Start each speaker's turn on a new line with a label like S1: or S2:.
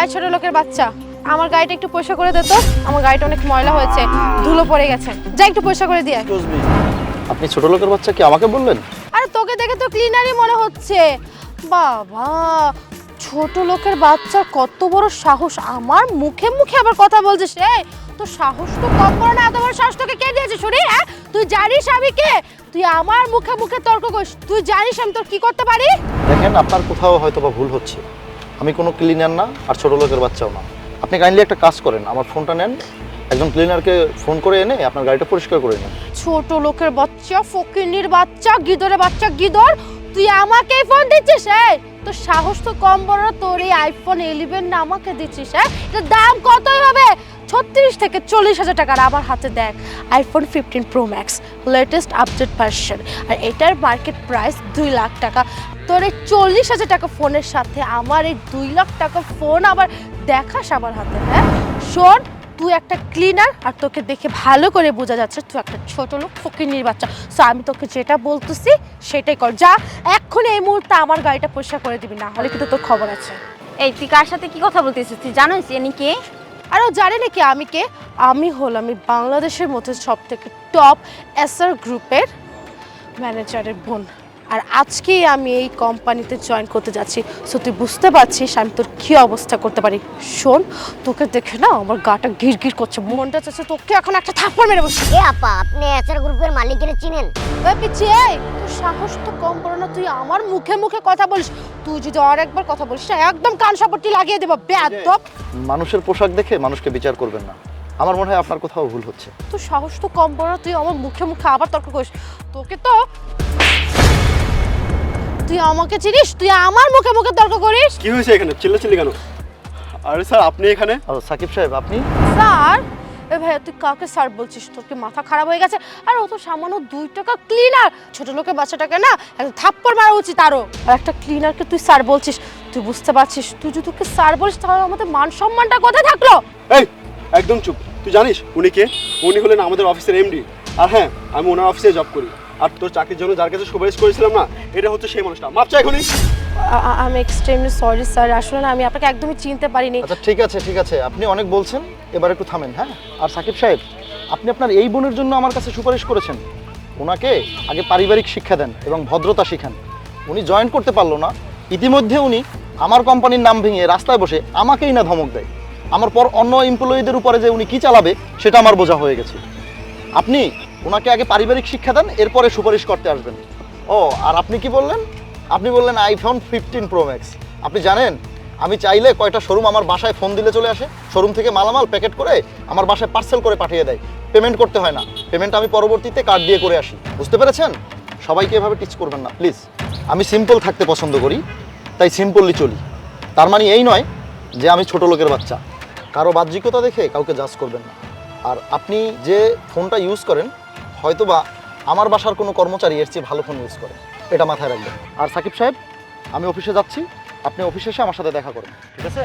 S1: এই ছোট লোকের বাচ্চা আমার গাড়িটা একটু পয়সা করে দে তো। আমার গাড়িটা অনেক ময়লা হয়েছে ধুলো পড়ে গেছে। যা একটু পয়সা করে দিয়ে
S2: আপনি ছোট লোকের বাচ্চা কি আমাকে বললেন?
S1: আরে তোকে দেখে তো ক্লিনারই মনে হচ্ছে। বাবা ছোট লোকের বাচ্চার কত বড় সাহস। আমার মুখে মুখে আবার কথা বলছে সে তো সাহস তো কম বড় না এত বড় সাহস তোকে কে দিয়েছে শুনি হ্যাঁ? তুই জানিস আমি কে? তুই আমার মুখে মুখে তর্ক করিস তুই জানিস আমি তোর কি করতে পারি?
S2: দেখেন আপনার কোথাও হয়তো বা ভুল হচ্ছে। আমি কোনো ক্লিনার না আর ছোটো লোকের বাচ্চাও না। আপনি কাইন্ডলি একটা কাজ করেন, আমার ফোনটা নেন। একজন ক্লিনারকে ফোন করে এনে আপনার গাড়িটা পরিষ্কার করে নিন।
S1: ছোট লোকের বাচ্চা ফকিনির বাচ্চা, গিদরের বাচ্চা, গিদর, তুই আমাকেই ফোন দিচ্ছিস, এই? তোর সাহস তো কম বড়, তোর এই আইফোন ইলেভেন না আমাকে দিচ্ছিস হ্যাঁ? এটার দাম কতই হবে? ছত্রিশ থেকে চল্লিশ হাজার টাকার আমার হাতে দেখ। IPhone fifteen pro max latest update version আর এটার মার্কেট প্রাইস দুই লাখ টাকা। তোর এই চল্লিশ হাজার টাকা ফোনের সাথে আমার এই দুই লাখ টাকা ফোন আবার দেখাস আমার হাতে হ্যাঁ? শোন তুই একটা ক্লিনার আর তোকে দেখে ভালো করে বোঝা যাচ্ছে তুই একটা ছোট লোক ফকিনির বাচ্চা। সো আমি তোকে যেটা বলতেছি সেটাই কর। যা এক্ষুনি এই মুহূর্তে আমার গাড়িটা পরিষ্কার করে দিবি না হলে কিন্তু তোর খবর আছে।
S3: এই তুই কার সাথে কি কথা বলতেছিস? তুই জানিস এনি কে?
S1: আর ও জানে নাকি আমি কে? আমি হলাম এই বাংলাদেশের মধ্যে সব থেকে টপ এসআর গ্রুপের ম্যানেজারের বোন। আর আজকেই আমি এই কোম্পানিতে জয়েন করতে যাচ্ছি। সো তুই বুঝতে পারছিস আমি তোর কী অবস্থা করতে পারি। শোন তোকে দেখে না আমার গাটা গির গির করছে মনটা চাচ্ছে তোকে এখন একটা থাপ্পড় মেরে বসে
S4: এ আপা আপনি এসআর গ্রুপের মালিকের চিনেন?
S1: ওই পিছিয়ে এই, তোর সাহস তো কম বড় না তুই আমার মুখে মুখে কথা বলিস। তুই যদি আর একবার কথা বলিস না, একদম কান সাপড়টি লাগিয়ে দেবো বেয়াদব।
S2: মানুষের পোশাক দেখে মানুষকে বিচার করবেন না। আমার মনে হয় আপনার কোথাও ভুল হচ্ছে।
S1: তোর সাহস তো কম বড় তুই আমার মুখে মুখে আবার তর্ক করিস। তোকে তো তুই আমাকে চিনিস? তুই আমার মুখে মুখে তর্ক করিস?
S5: কি হয়েছে এখানে? চিল্লাচিল্লি কেন? আরে স্যার আপনি এখানে?
S2: সাকিব সাহেব আপনি?
S1: স্যার এ ভাই তুই কাকে স্যার বলছিস? তোর কি মাথা খারাপ হয়ে গেছে? আর ও তো সামান্য দুই টাকা ক্লিনার ছোট লোকের বাচ্চাটাকে না একটা থাপ্পড় মারা উচিত আরও। আর একটা ক্লিনারকে তুই স্যার বলছিস? তুই বুঝতে পারছিস? তুই যদি তোকে স্যার বলিস তাহলে আমাদের মান সম্মানটা কোথায় থাকল?
S5: এই একদম চুপ। তুই জানিস উনি কে? উনি হলেন আমাদের অফিসের এমডি আর হ্যাঁ আমি ওনার অফিসে জব করি। আর তোর চাকরির জন্য যার কাছে সুপারিশ করেছিলাম না এটা হচ্ছে সেই মানুষটা। মাপ চাই এখনই।
S1: আমি এক্সট্রিমলি সরি স্যার আসলে না আমি আপনাকে একদমই চিনতে পারিনি।
S2: আচ্ছা ঠিক আছে ঠিক আছে। আপনি অনেক বলছেন এবার একটু থামেন হ্যাঁ? আর সাকিব সাহেব আপনি আপনার এই বোনের জন্য আমার কাছে সুপারিশ করেছেন। ওনাকে আগে পারিবারিক শিক্ষা দেন এবং ভদ্রতা শিখান। উনি জয়েন করতে পারল না। ইতিমধ্যে উনি আমার কোম্পানির নাম ভেঙে রাস্তায় বসে আমাকেই না ধমক দেয়। আমার পর অন্য এমপ্লয়ীদের উপরে যে উনি কি চালাবে সেটা আমার বোঝা হয়ে গেছে। আপনি ওনাকে আগে পারিবারিক শিক্ষা দেন, এরপরে সুপারিশ করতে আসবেন। ও, আর আপনি কি বললেন? আপনি বললেন আইফোন ফিফটিন প্রো ম্যাক্স আপনি জানেন, আমি চাইলে কয়টা শোরুম আমার বাসায় ফোন দিলে চলে আসে? শোরুম থেকে মালামাল প্যাকেট করে আমার বাসায় পার্সেল করে পাঠিয়ে দেয়। পেমেন্ট করতে হয় না। পেমেন্ট আমি পরবর্তীতে কার্ড দিয়ে করে আসি। বুঝতে পেরেছেন? সবাইকে এভাবে টিচ করবেন না প্লিজ আমি সিম্পল থাকতে পছন্দ করি, তাই সিম্পললি চলি। তার মানে এই নয় যে আমি ছোট লোকের বাচ্চা। কারও বাহ্যিকতা দেখে কাউকে জাজ করবেন না। আর আপনি যে ফোনটা ইউজ করেন হয়তোবা আমার বাসার কোনো কর্মচারী এর চেয়ে ভালো ফোন ইউজ করে। এটা মাথায় রাখবেন। আর সাকিব সাহেব আমি অফিসে যাচ্ছি আপনি অফিসে এসে আমার সাথে দেখা করেন। ঠিক আছে?